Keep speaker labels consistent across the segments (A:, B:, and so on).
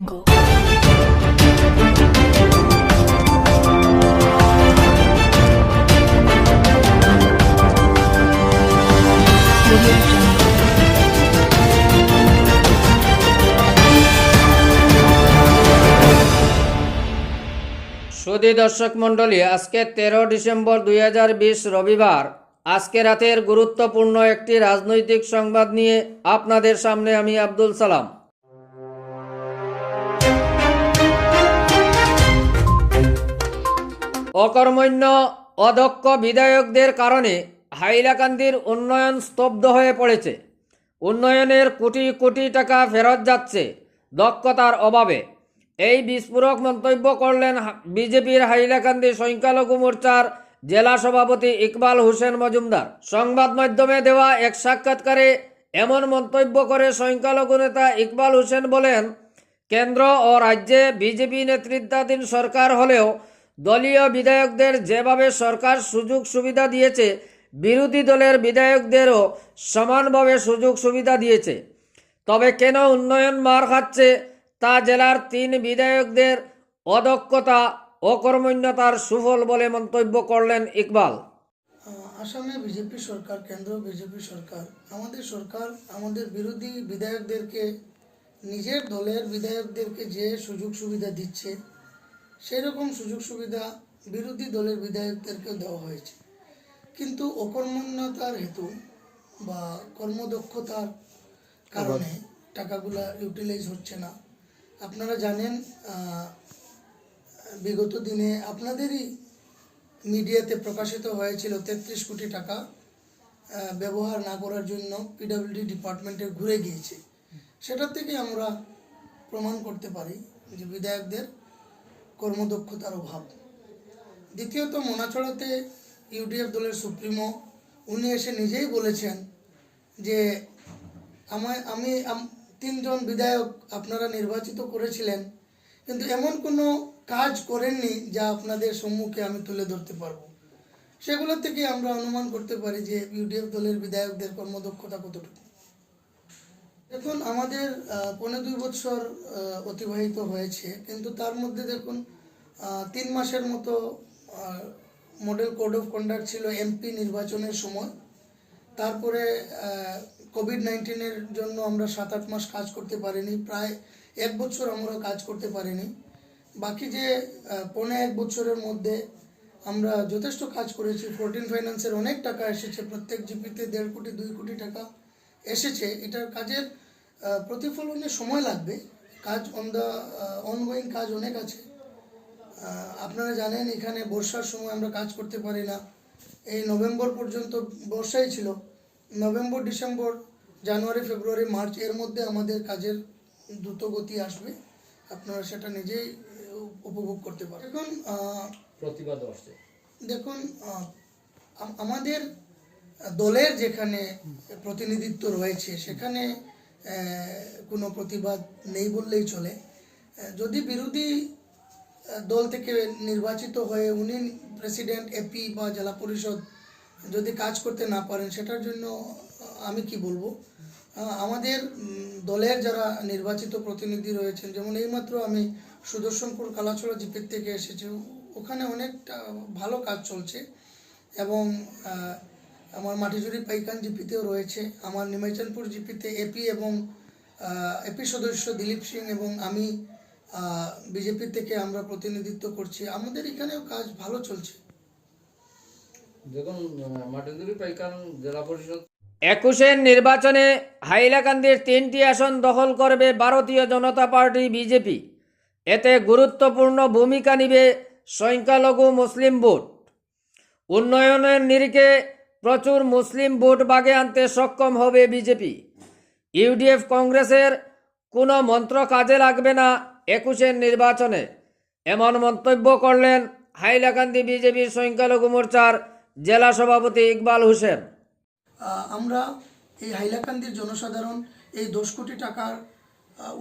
A: Jungle.
B: সুদী দর্শক মণ্ডলী, আজকে তেরো ডিসেম্বর দুই হাজার বিশ রবিবার আজকে রাতের গুরুত্বপূর্ণ একটি রাজনৈতিক সংবাদ নিয়ে আপনাদের সামনে আমি আব্দুল সালাম অকর্মণ্য অদক্ষ বিধায়কদের কারণে হাইলাকান্দির উন্নয়ন স্তব্ধ হয়ে পড়েছে। উন্নয়নের কোটি কোটি টাকা ফেরত যাচ্ছে দক্ষতার অভাবে। এই বিস্ফোরক মন্তব্য করলেন বিজেপির হাইলাকান্দি সংখ্যালঘু মোর্চার জেলা সভাপতি ইকবাল হোসেন মজুমদার। সংবাদ মাধ্যমে দেওয়া এক সাক্ষাৎকারে এমন মন্তব্য করে সংখ্যালঘু নেতা ইকবাল হোসেন বলেন, কেন্দ্র ও রাজ্যে বিজেপি নেতৃত্বাধীন সরকার হলেও দলীয় বিধায়কদের যেভাবে সরকার সুযোগ সুবিধা দিয়েছে, বিরোধী দলের বিধায়কদেরও সমানভাবে সুযোগ সুবিধা দিয়েছে। তবে কেন উন্নয়ন মার খাচ্ছে তা জেলার তিন বিধায়কদের অদক্ষতা অকর্মণ্যতার সুফল বলে মন্তব্য করলেন ইকবাল।
C: আসামে বিজেপি সরকার, কেন্দ্র বিজেপি সরকার। আমাদের সরকার, আমাদের বিরোধী বিধায়কদেরকে, নিজের দলের বিধায়কদেরকে যে সুযোগ সুবিধা দিচ্ছে সেরকম সুযোগ সুবিধা বিরোধী দলের বিধায়কদেরকেও দেওয়া হয়েছে। কিন্তু অকর্মণ্যতার হেতু বা কর্মদক্ষতার কারণে টাকাগুলা ইউটিলাইজ হচ্ছে না। আপনারা জানেন বিগত দিনে আপনাদেরই মিডিয়াতে প্রকাশিত হয়েছিল তেত্রিশ কোটি টাকা ব্যবহার না করার জন্য পিডব্লিউডি ডিপার্টমেন্টে ঘুরে গিয়েছে। সেটা থেকে আমরা প্রমাণ করতে পারি যে বিধায়কদের কর্মদক্ষতার অভাব। দ্বিতীয়ত মোনাছড়াতে ইউডিএফ দলের সুপ্রিমো, উনি এসে নিজেই বলেছেন যে, আমায় আমি, তিনজন বিধায়ক আপনারা নির্বাচিত করেছিলেন, কিন্তু এমন কোনো কাজ করেননি যা আপনাদের সম্মুখে আমি তুলে ধরতে পারব। সেগুলো থেকে আমরা অনুমান করতে পারি যে, ইউডিএফ দলের বিধায়কদের কর্মদক্ষতা কতটুকু। দেখুন আমাদের আহ, পৌনে দুই বছর অতিবাহিত হয়েছে কিন্তু তার মধ্যে দেখুন তিন মাসের মতো মডেল কোড অফ কন্ডাক্ট ছিল এমপি নির্বাচনের সময়। তারপরে কোভিড নাইন্টিনের জন্য আমরা সাত আট মাস কাজ করতে পারিনি প্রায় এক বছর আমরা কাজ করতে পারিনি। বাকি যে পৌনে এক বছরের মধ্যে আমরা যথেষ্ট কাজ করেছি। ফোরটিন ফাইন্যান্সের অনেক টাকা এসেছে প্রত্যেক জিপিতে দেড় কোটি দুই কোটি টাকা এসেছে। এটার কাজের প্রতিফলনে সময় লাগবে। কাজ অন দ্য অনগোয়িং কাজ অনেক আছে। আপনারা জানেন এখানে বর্ষার সময় আমরা কাজ করতে পারি না। এই নভেম্বর পর্যন্ত বর্ষাই ছিল। November December January February March এর মধ্যে আমাদের কাজের দ্রুত গতি আসবে। আপনারা সেটা নিজেই উপভোগ করতে পারেন। এখন
B: প্রতিবাদ আসছে।
C: দেখুন আমাদের দলের যেখানে প্রতিনিধিত্ব রয়েছে সেখানে কোনো প্রতিবাদ নেই বললেই চলে। যদি বিরোধী দল থেকে নির্বাচিত হয়ে উনি প্রেসিডেন্ট এপি বা জেলা পরিষদ যদি কাজ করতে না পারেন, সেটার জন্য আমি কি বলব? আমাদের দলের যারা নির্বাচিত প্রতিনিধি রয়েছেন, যেমন এইমাত্র আমি সুদর্শনপুর, কালাছড়া জিপের থেকে এসেছি, ওখানে অনেকটা ভালো কাজ চলছে এবং আমার মাটিজুরি পাইকান জিপিতেও রয়েছে। আমার নিমাইচানপুর জিপিতে এপি এবং এপি সদস্য দিলীপ সিং এবং আমি বিজেপি থেকে আমরা প্রতিনিধিত্ব করছি। আমাদের এখানেও কাজ ভালো চলছে।
B: দেখুন মাটিদুরি পাইকান জেলা পরিষদ একুশের নির্বাচনে হাইলাকান্দির তিনটি আসন দখল করবে ভারতীয় জনতা পার্টি বিজেপি। এতে গুরুত্বপূর্ণ ভূমিকা নিবে সংখ্যালঘু মুসলিম ভোট উন্নয়নের নিরিখে প্রচুর মুসলিম ভোট বাগে আনতে সক্ষম হবে বিজেপি। ইউডিএফ কংগ্রেসের কোনো মন্ত্র কাজে লাগবে না একুশের নির্বাচনে। এমন মন্তব্য করলেন হাইলাকান্দি বিজেপির সংখ্যালঘু মোর্চার জেলা সভাপতি ইকবাল হোসেন।
C: আমরা এই হাইলাকান্দির জনসাধারণ এই দশ কোটি টাকার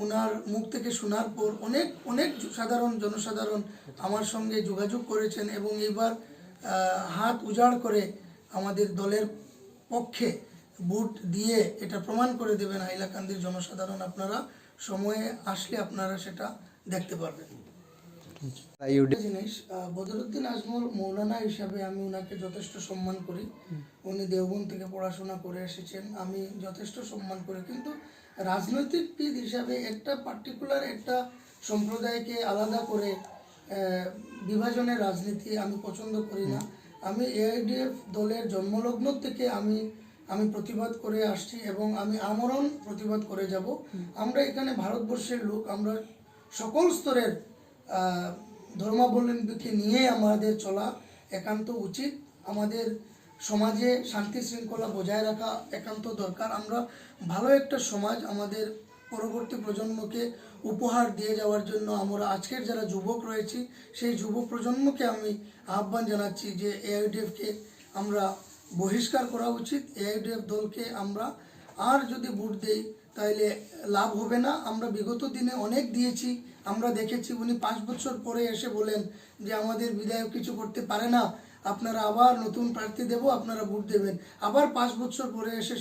C: ওনার মুখ থেকে শোনার পর অনেক অনেক সাধারণ জনসাধারণ আমার সঙ্গে যোগাযোগ করেছেন এবং এবার হাত উজাড় করে আমাদের দলের পক্ষে ভোট দিয়ে এটা প্রমাণ করে দেবেন হাইলাকান্দির জনসাধারণ। আপনারা সময়ে আসলে আপনারা সেটা দেখতে পারবেন। জিনিস বদরুদ্দিন আজমল মৌলানা হিসাবে আমি ওনাকে যথেষ্ট সম্মান করি। উনি দেওবন্দ থেকে পড়াশোনা করে এসেছেন, আমি যথেষ্ট সম্মান করি। কিন্তু রাজনৈতিকবিদ হিসাবে একটা পার্টিকুলার একটা সম্প্রদায়কে আলাদা করে বিভাজনের রাজনীতি আমি পছন্দ করি না। আমি এআইডিএফ দলের জন্মলগ্ন থেকে আমি আমি প্রতিবাদ করে আসছি এবং আমি আমরণ প্রতিবাদ করে যাব। আমরা এখানে ভারতবর্ষের লোক, আমরা সকল স্তরের ধর্মাবলম্বীকে নিয়ে আমাদের চলা একান্ত উচিত। আমাদের সমাজে শান্তি শৃঙ্খলা বজায় রাখা একান্ত দরকার। আমরা ভালো একটা সমাজ আমাদের পরবর্তী প্রজন্মকে উপহার দিয়ে যাওয়ার জন্য আমরা আজকের যারা যুবক রয়েছি, সেই যুব প্রজন্মকে আমি আহ্বান জানাচ্ছি যে এআইডিএফকে আমরা বহিষ্কার করা উচিত। এআইডিএফ দলকে আমরা আর যদি ভোট দেই তাহলে লাভ হবে না। আমরা বিগত দিনে অনেক দিয়েছি, আমরা দেখেছি উনি পাঁচ বছর পরে এসে বলেন যে আমাদের বিধায়ক কিছু করতে পারে না। আপনারা আবার নতুন প্রার্থী দেব, আপনারা ভোট দেবেন। আবার পাঁচ বছর পরে এসে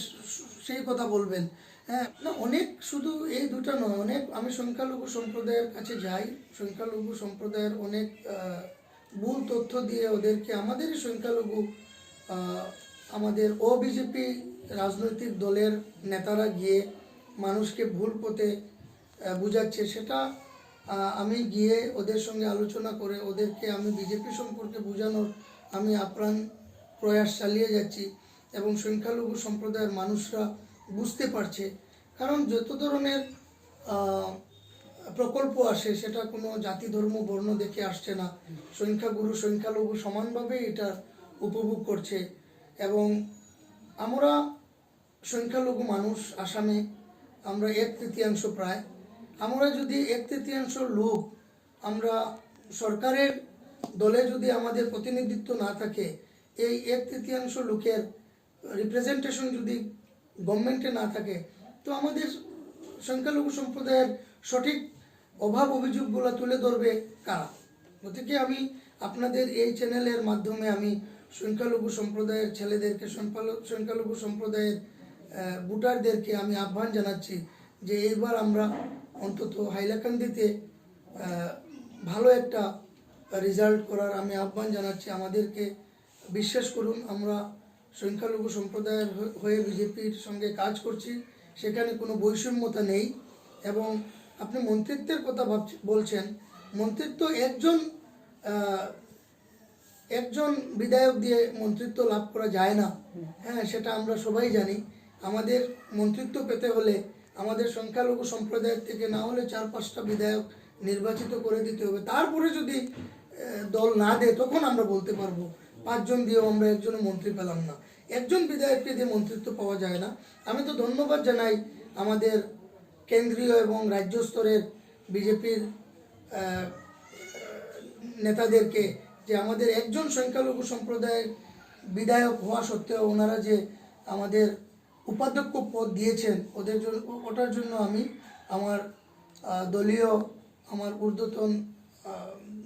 C: সেই কথা বলবেন। হ্যাঁ না, অনেক শুধু এই দুটো নয়, অনেক আমি সংখ্যালঘু সম্প্রদায়ের কাছে যাই। সংখ্যালঘু সম্প্রদায়ের অনেক ভুল তথ্য দিয়ে ওদেরকে আমাদেরই সংখ্যালঘু আমাদের ও বিজেপি রাজনৈতিক দলের নেতারা গিয়ে মানুষকে ভুল পথে বুঝাচ্ছে, সেটা আমি গিয়ে ওদের সঙ্গে আলোচনা করে ওদেরকে আমি বিজেপি সম্পর্কে বোঝানোর আমি আপ্রাণ প্রয়াস চালিয়ে যাচ্ছি। এবং সংখ্যালঘু সম্প্রদায়ের মানুষরা বুঝতে পারছে। কারণ যত ধরনের প্রকল্প আসে, সেটা কোনো জাতি, ধর্ম, বর্ণ দেখে আসছে না। সংখ্যাগুরু, সংখ্যালঘু সমানভাবে এটা উপভোগ করছে। এবং আমরা সংখ্যালঘু মানুষ, আসামে আমরা এক তৃতীয়াংশ প্রায়। আমরা যদি এক তৃতীয়াংশ লোক, আমরা সরকারের দলে যদি আমাদের প্রতিনিধিত্ব না থাকে, এই এক তৃতীয়াংশ লোকের রিপ্রেজেন্টেশন যদি গভর্নমেন্টে না থাকে। তো আমাদের সংখ্যালঘু সম্প্রদায়ের সঠিক অভাব অভিযোগগুলো তুলে ধরবে কারা? গতিকে আমি আপনাদের এই চ্যানেলের মাধ্যমে আমি সংখ্যালঘু সম্প্রদায়ের ছেলেদেরকে সংখ্যালঘু সম্প্রদায়ের ভোটারদেরকে আমি আহ্বান জানাচ্ছি যে এইবার আমরা অন্তত হাইলাকান্দিতে ভালো একটা রেজাল্ট করার আমি আহ্বান জানাচ্ছি। আমাদেরকে বিশ্বাস করুন, আমরা সংখ্যালঘু সম্প্রদায়ের হয়ে- বিজেপির সঙ্গে কাজ করছি, সেখানে কোনো বৈষম্যতা নেই। এবং আপনি মন্ত্রিত্বের কথা বলছেন, মন্ত্রিত্ব একজন একজন বিধায়ক দিয়ে মন্ত্রিত্ব লাভ করা যায় না। হ্যাঁ সেটা আমরা সবাই জানি। আমাদের মন্ত্রিত্ব পেতে হলে আমাদের সংখ্যালঘু সম্প্রদায়ের থেকে না হলে চার পাঁচটা বিধায়ক নির্বাচিত করে দিতে হবে। তারপরে যদি দল না দেয়, তখন আমরা বলতে পারব। পাঁচজন দিয়েও আমরা একজনও মন্ত্রী পেলাম না। একজন বিধায়ককে দিয়ে মন্ত্রিত্ব পাওয়া যায় না। আমি তো ধন্যবাদ জানাই আমাদের কেন্দ্রীয় এবং রাজ্য স্তরের বিজেপির নেতাদেরকে যে আমাদের একজন সংখ্যালঘু সম্প্রদায়ের বিধায়ক হওয়া সত্ত্বেও ওনারা যে আমাদের উপাধ্যক্ষ পদ দিয়েছেন, ওদের জন্য, ওটার জন্য আমি আমার দলীয় আমার ঊর্ধ্বতন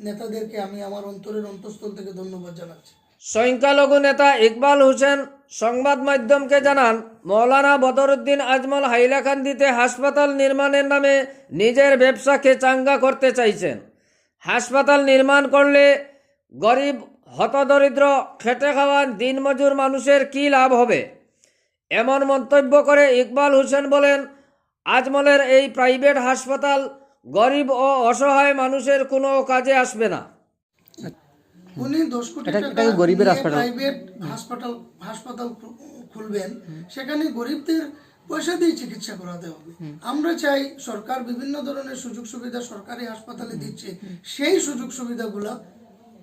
C: নেতাদেরকে আমি আমার অন্তরের অন্তঃস্থল থেকে ধন্যবাদ জানাচ্ছি।
B: সংখ্যালঘু নেতা ইকবাল হোসেন সংবাদ মাধ্যমকে জানান, মৌলানা বদরুদ্দিন আজমল হাইলাকান্দিতে হাসপাতাল নির্মাণের নামে নিজের ব্যবসাকে চাঙ্গা করতে চাইছেন। হাসপাতাল নির্মাণ করলে গরিব, হতদরিদ্র, খেটে খাওয়া দিনমজুর মানুষের কী লাভ হবে? এমন মন্তব্য করে ইকবাল হোসেন বলেন, আজমলের এই প্রাইভেট হাসপাতাল গরিব ও অসহায় মানুষের কোনো কাজে আসবে না।
C: উনি দশ কোটি টাকা
D: গরিবের হাসপাতাল।
C: প্রাইভেট হাসপাতাল হাসপাতাল খুলবেন সেখানে গরিবদের পয়সা দিয়ে চিকিৎসা করাতে হবে। আমরা চাই সরকার বিভিন্ন ধরনের সুযোগ সুবিধা সরকারি হাসপাতালে দিচ্ছে সেই সুযোগ সুবিধাগুলো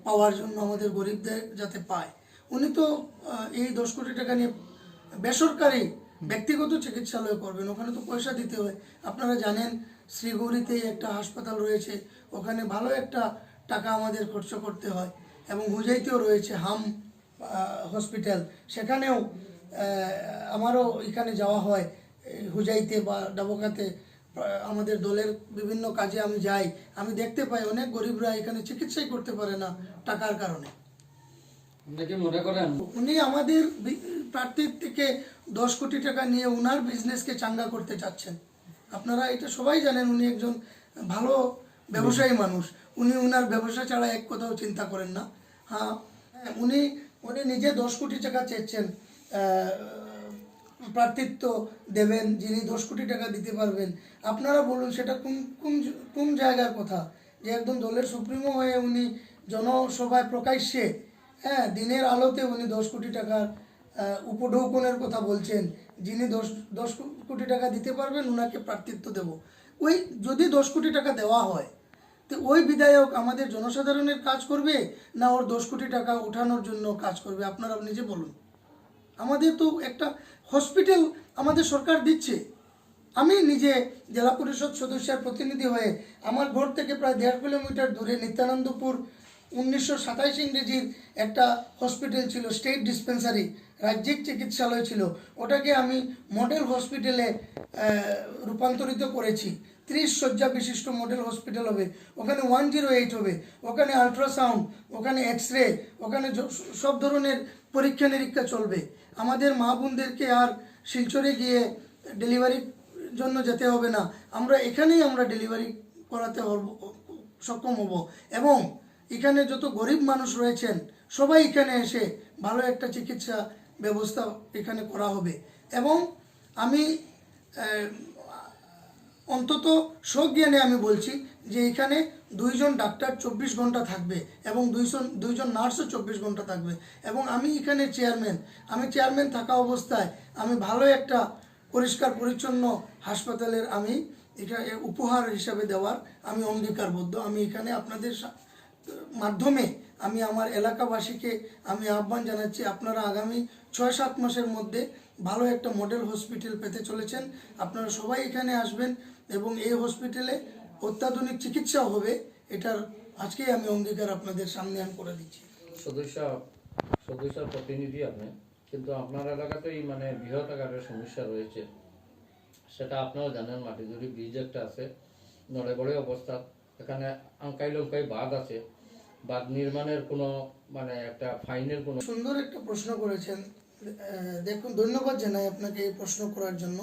C: পাওয়ার জন্য আমাদের গরিবদের যাতে পায়। উনি তো এই দশ কোটি টাকা নিয়ে বেসরকারি ব্যক্তিগত চিকিৎসালয় করবেন ওখানে তো পয়সা দিতে হয়। আপনারা জানেন শ্রীগৌরীতেই একটা হাসপাতাল রয়েছে ওখানে ভালো একটা টাকা আমাদের খরচ করতে হয়। এবং হুজাইতেও রয়েছে হাম হসপিটাল। সেখানেও আমারও এখানে যাওয়া হয় হুজাইতে বা ডাবকাতে। আমাদের দলের বিভিন্ন কাজে আমি যাই। আমি দেখতে পাই অনেক গরিবরা এখানে চিকিৎসাই করতে পারে না টাকার কারণে। উনি আমাদের প্রার্থীর থেকে দশ কোটি টাকা নিয়ে উনার বিজনেসকে চাঙ্গা করতে চাচ্ছেন। আপনারা এটা সবাই জানেন উনি একজন ভালো ব্যবসায়ী মানুষ। উনি উনার ব্যবসা ছাড়া এক কথাও চিন্তা করেন না। হ্যাঁ হ্যাঁ, উনি উনি নিজে দশ কোটি টাকা চেয়েছেন প্রার্থিত্ব দেবেন যিনি দশ কোটি টাকা দিতে পারবেন। আপনারা বলুন সেটা কোন কোন কোন জায়গার কথা? যে একদম দলের সুপ্রিমো হয়ে উনি জনসভায় প্রকাশ্যে হ্যাঁ দিনের আলোতে উনি দশ কোটি টাকার উপঢৌকনের কথা বলছেন যিনি দশ দশ কোটি টাকা দিতে পারবেন ওনাকে প্রার্থিত্ব দেব। ওই যদি দশ কোটি টাকা দেওয়া হয় তো ওই বিধায়ক আমাদের জনসাধারণের কাজ করবে না ওর দশ কোটি টাকা উঠানোর জন্য কাজ করবে? আপনারা নিজে বলুন। আমাদের তো একটা হসপিটাল আমাদের সরকার দিচ্ছে। আমি নিজে জেলা পরিষদ সদস্যের প্রতিনিধি হয়ে আমার ঘর থেকে প্রায় দেড় কিলোমিটার দূরে নিত্যানন্দপুর উনিশশো সাতাইশ ইংরেজির একটা হসপিটাল ছিল স্টেট ডিসপেন্সারি রাজ্যিক চিকিৎসালয় ছিল। ওটাকে আমি মডেল হসপিটালে রূপান্তরিত করেছি। ত্রিশ শয্যা বিশিষ্ট মডেল হসপিটাল হবে। ওখানে ওয়ান জিরো এইট হবে। ওখানে আলট্রাসাউন্ড ওখানে এক্স রে ওখানে সব ধরনের পরীক্ষা নিরীক্ষা চলবে। আমাদের মা বোনদেরকে আর শিলচরে গিয়ে ডেলিভারির জন্য যেতে হবে না। আমরা এখানেই আমরা ডেলিভারি করাতে সক্ষম হব। এবং এখানে যত গরিব মানুষ রয়েছেন, সবাই এখানে এসে ভালো একটা চিকিৎসা ব্যবস্থা এখানে করা হবে। এবং আমি অন্তত সজ্ঞানে আমি বলছি যে এখানে দুইজন ডাক্তার চব্বিশ ঘণ্টা থাকবে এবং দুইজন দুইজন নার্সও চব্বিশ ঘণ্টা থাকবে। এবং আমি এখানে চেয়ারম্যান, আমি চেয়ারম্যান থাকা অবস্থায় আমি ভালো একটা পরিষ্কার পরিচ্ছন্ন হাসপাতালের আমি এখানে উপহার হিসাবে দেওয়ার আমি অঙ্গীকারবদ্ধ। আমি এখানে আপনাদের মাধ্যমে আমি আমার এলাকাবাসীকে আমি আহ্বান জানাচ্ছি, আপনারা আগামী ছয় সাত মাসের মধ্যে ভালো একটা মডেল হসপিটাল পেতে চলেছেন। আপনারা সবাই এখানে আসবেন এবং এই হসপিটালে অত্যাধুনিক চিকিৎসাও হবে এটার আজকেই আমি অঙ্গীকার আপনাদের সামনে আমি করে দিচ্ছি।
B: সদস্য সদস্যর প্রতিনিধি আপনি কিন্তু আপনার এলাকাতেই মানে বৃহৎ আকারের সমস্যা রয়েছে। সেটা আপনারা জানেন মাটিজুড়ি ব্রিজ একটা আছে নড়ে বড়ে অবস্থা। এখানে আঙ্কাই লঙ্কাই বাঁধ আছে। বাঁধ নির্মাণের কোনো মানে একটা ফাইনের কোনো
C: সুন্দর একটা প্রশ্ন করেছেন। দেখুন ধন্যবাদ জানাই আপনাকে এই প্রশ্ন করার জন্য।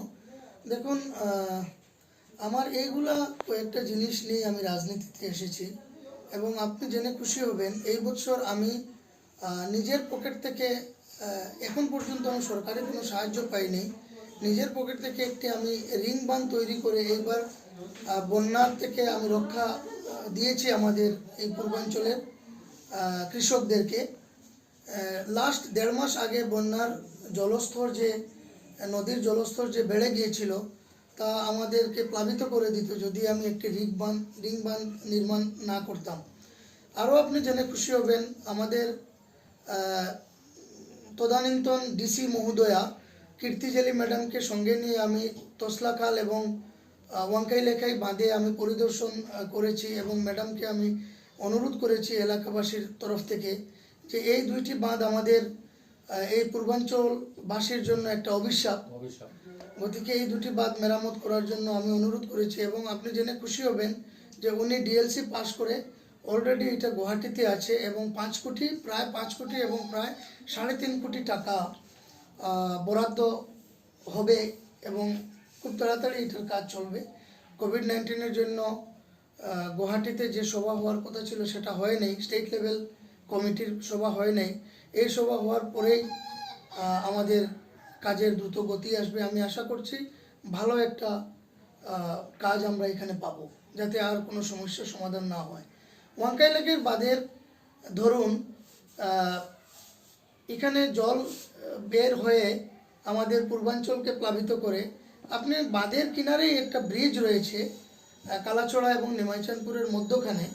C: দেখুন আহ, আমার এইগুলা কয়েকটা জিনিস নিয়ে আমি রাজনীতিতে এসেছি এবং আপনি জেনে খুশি হবেন, এই বছর আমি নিজের পকেট থেকে এখন পর্যন্ত আমি সরকারি কোনো সাহায্য পাইনি। নিজের পকেট থেকে একটি আমি রিং বাঁধ তৈরি করে এইবার বন্যার থেকে আমি রক্ষা দিয়েছি আমাদের এই পূর্বাঞ্চলের কৃষকদেরকে। লাস্ট দেড় মাস আগে বন্যার জলস্তর যে, নদীর জলস্তর যে বেড়ে গিয়েছিল তা আমাদেরকে প্লাবিত করে দিত যদি আমি একটি রিং বাঁধ রিং বাঁধ নির্মাণ না করতাম। আরও আপনি জেনে খুশি হবেন আমাদের তদানীন্তন ডিসি মহোদয়া কীর্তিজেলি ম্যাডামকে সঙ্গে নিয়ে আমি তসলাখাল এবং আহ, ওয়াঙ্কাই লেখাই বাঁধে আমি পরিদর্শন করেছি এবং ম্যাডামকে আমি অনুরোধ করেছি এলাকাবাসীর তরফ থেকে যে এই দুইটি বাঁধ আমাদের এই পূর্বাঞ্চলবাসীর জন্য একটা অভিশাপ।
B: অভিশাপ।
C: গতিকে এই দুটি বাদ মেরামত করার জন্য আমি অনুরোধ করেছি এবং আপনি জেনে খুশি হবেন যে উনি ডিএলসি পাশ করে অলরেডি এটা গুয়াহাটিতে আছে এবং পাঁচ কোটি, প্রায় পাঁচ কোটি এবং প্রায় সাড়ে তিন কোটি টাকা বরাদ্দ হবে এবং খুব তাড়াতাড়ি এটার কাজ চলবে। কোভিড নাইন্টিনের জন্য গুয়াহাটিতে যে সভা হওয়ার কথা ছিল সেটা হয় নাই স্টেট লেভেল কমিটির সভা হয় নাই। এই সভা হওয়ার পরেই আমাদের কাজের দ্রুত গতি আসবে আমি আশা করছি। ভালো একটা কাজ আমরা এখানে পাবো, যাতে আর কোনো সমস্যার সমাধান না হয়। ওয়াঙ্কাই লেকের বাঁধের ধরুন এখানে জল বের হয়ে আমাদের পূর্বাঞ্চলকে প্লাবিত করে, আপনি বাঁধের কিনারেই একটা ব্রিজ রয়েছে কালাচড়া এবং নিমাইচানপুরের মধ্যখানে।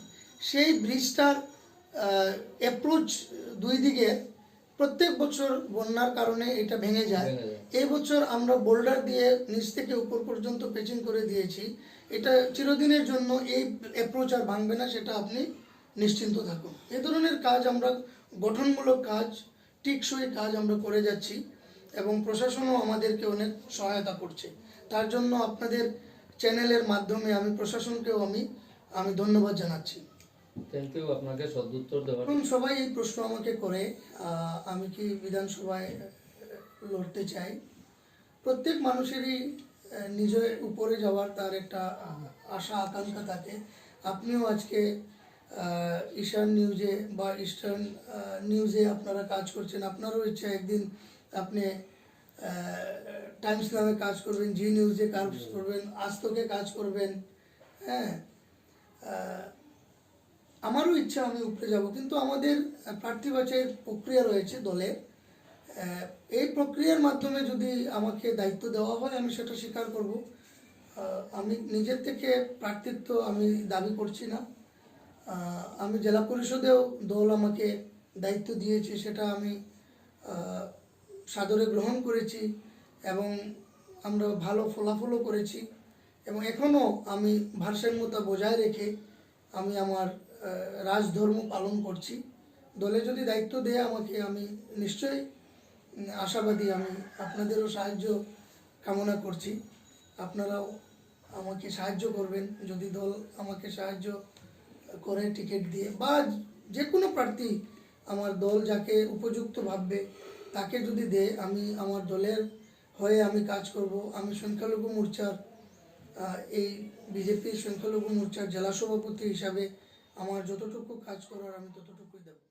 C: সেই ব্রিজটার অ্যাপ্রোচ দুই দিকে প্রত্যেক বছর বন্যার কারণে এটা ভেঙে যায়। এই বছর আমরা বোল্ডার দিয়ে নিচ থেকে উপর পর্যন্ত পেচিং করে দিয়েছি। এটা চিরদিনের জন্য এই অ্যাপ্রোচ আর ভাঙবে না সেটা আপনি নিশ্চিন্ত থাকুন। এ ধরনের কাজ আমরা গঠনমূলক কাজ টিকসই কাজ আমরা করে যাচ্ছি এবং প্রশাসনও আমাদেরকে অনেক সহায়তা করছে। তার জন্য আপনাদের চ্যানেলের মাধ্যমে আমি প্রশাসনকেও আমি আমি ধন্যবাদ জানাচ্ছি।
B: থ্যাংক ইউ আপনাকে সদুত্তর দেওয়ার
C: সবাই এই প্রশ্ন আমাকে করে আমি কি বিধানসভায় লড়তে চাই? প্রত্যেক মানুষেরই আহ, নিজে উপরে যাওয়ার তার একটা আশা আকাঙ্ক্ষা থাকে। আপনিও আজকে ঈশান নিউজে বা ইস্টার্ন নিউজে আপনারা কাজ করছেন। আপনারও ইচ্ছা একদিন আপনি টাইমস নামে কাজ করবেন জি নিউজে কাজ করবেন আস্তকে কাজ করবেন হ্যাঁ? আমারও ইচ্ছা, আমি উপরে যাব। কিন্তু আমাদের প্রার্থী বাছাইয়ের প্রক্রিয়া রয়েছে দলে। এই প্রক্রিয়ার মাধ্যমে যদি আমাকে দায়িত্ব দেওয়া হয়, আমি সেটা স্বীকার করব। আমি নিজের থেকে প্রার্থিত্ব আমি দাবি করছি না। আমি জেলা পরিষদেও দল আমাকে দায়িত্ব দিয়েছে, সেটা আমি সাদরে গ্রহণ করেছি এবং আমরা ভালো ফলাফলও করেছি। এবং এখনও আমি ভারসাম্যতা বজায় রেখে আমি আমার রাজধর্ম পালন করছি। দলে যদি দায়িত্ব দেয় আমাকে, আমি নিশ্চয়ই আশাবাদী আমি আপনাদেরও সাহায্য কামনা করছি। আপনারাও আমাকে সাহায্য করবেন। যদি দল আমাকে সাহায্য করে টিকিট দিয়ে বা যে কোনো প্রার্থী আমার দল যাকে উপযুক্ত ভাববে, তাকে যদি দেয়, আমি আমার দলের হয়ে আমি কাজ করব। আমি সংখ্যালঘু মোর্চার এই বিজেপির সংখ্যালঘু মোর্চার জেলা সভাপতি হিসাবে আমার যতটুকু কাজ করার আমি ততটুকুই দেবো।